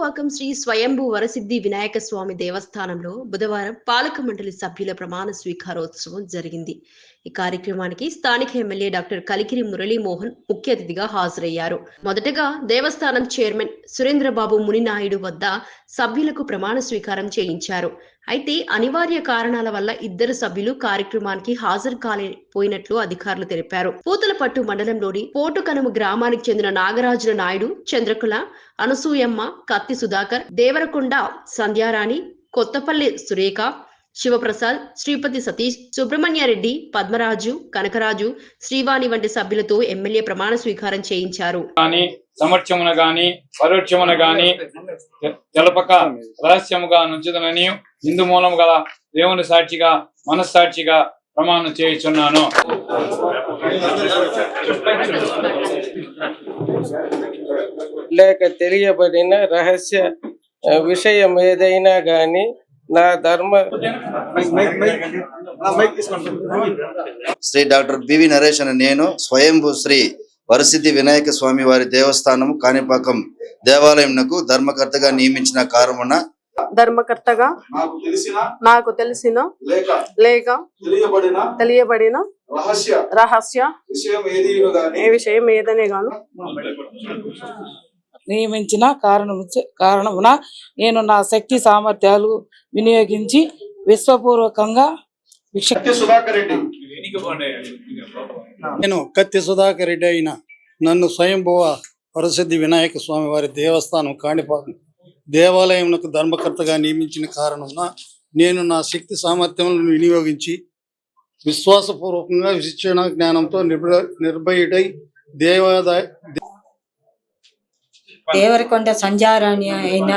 కాణిపాకం శ్రీ స్వయంభూ వరసిద్ధి వినాయక స్వామి దేవస్థానంలో బుధవారం పాలక మండలి సభ్యుల ప్రమాణ స్వీకారోత్సవం జరిగింది. ఈ కార్యక్రమానికి స్థానిక ఎమ్మెల్యే డాక్టర్ కలికిరి మురళీమోహన్ ముఖ్య అతిథిగా హాజరయ్యారు. మొదటగా దేవస్థానం చైర్మన్ సురేంద్రబాబు మునినాయుడు వద్ద సభ్యులకు ప్రమాణ స్వీకారం చేయించారు. అయితే అనివార్య కారణాల వల్ల ఇద్దరు సభ్యులు కార్యక్రమానికి హాజరు కాలేపోయినట్లు అధికారులు తెలిపారు. పూతలపట్టు మండలంలోని పోటుకనుమ గ్రామానికి చెందిన నాగరాజుల నాయుడు చంద్రకుల అనసూయమ్మ కత్తి సుధాకర్ దేవరకొండ సంధ్యారాణి కొత్తపల్లి సురేఖ శివప్రసాద్ శ్రీపతి సతీష్ సుబ్రహ్మణ్యారెడ్డి పద్మరాజు కనకరాజు శ్రీవాణి వంటి సభ్యులతో ఎమ్మెల్యే ప్రమాణ స్వీకారం చేయించారు. సమర్థ్యమున గాని పరోక్షమున గాని తెలపక రహస్యముగా నుంచుదనని ఇందు మూలం గల దేవుని సాక్షిగా మనస్సాక్షిగా ప్రమాణం చేయుచున్నాను. లేక తెలియబడిన రహస్య విషయం ఏదైనా గాని నా ధర్మ శ్రీ డాక్టర్ బివి నరేష్ అనే నేను స్వయంభూ శ్రీ వరసిద్ధి వినాయక స్వామి వారి దేవస్థానం కాణిపాకం దేవాలయంనకు ధర్మకర్తగా నియమించిన కారణమున ధర్మకర్తగా నాకు తెలిసిన నాకు తెలిసిన లేక తెలియబడిన రహస్య విషయం ఏది గాని ఏ విషయం ఏదనే గాను నియమించిన కారణం కారణమున నేను నా శక్తి సామర్థ్యాలు వినియోగించి విశ్వపూర్వకంగా సుధాకర్ రెడ్డి. నేను కత్తి సుధాకర్ రెడ్డి అయిన నన్ను స్వయంభువ వరసిద్ధి వినాయక స్వామి వారి దేవస్థానం కాణిపాకం దేవాలయంకు ధర్మకర్తగా నియమించిన కారణమున నేను నా శక్తి సామర్థ్యములను వినియోగించి విశ్వాసపూర్వకంగా శిక్షణ జ్ఞానంతో నిర్భ నిర్భయుడై దేవాదాయ దేవరకొండ సంచారాణి అయిన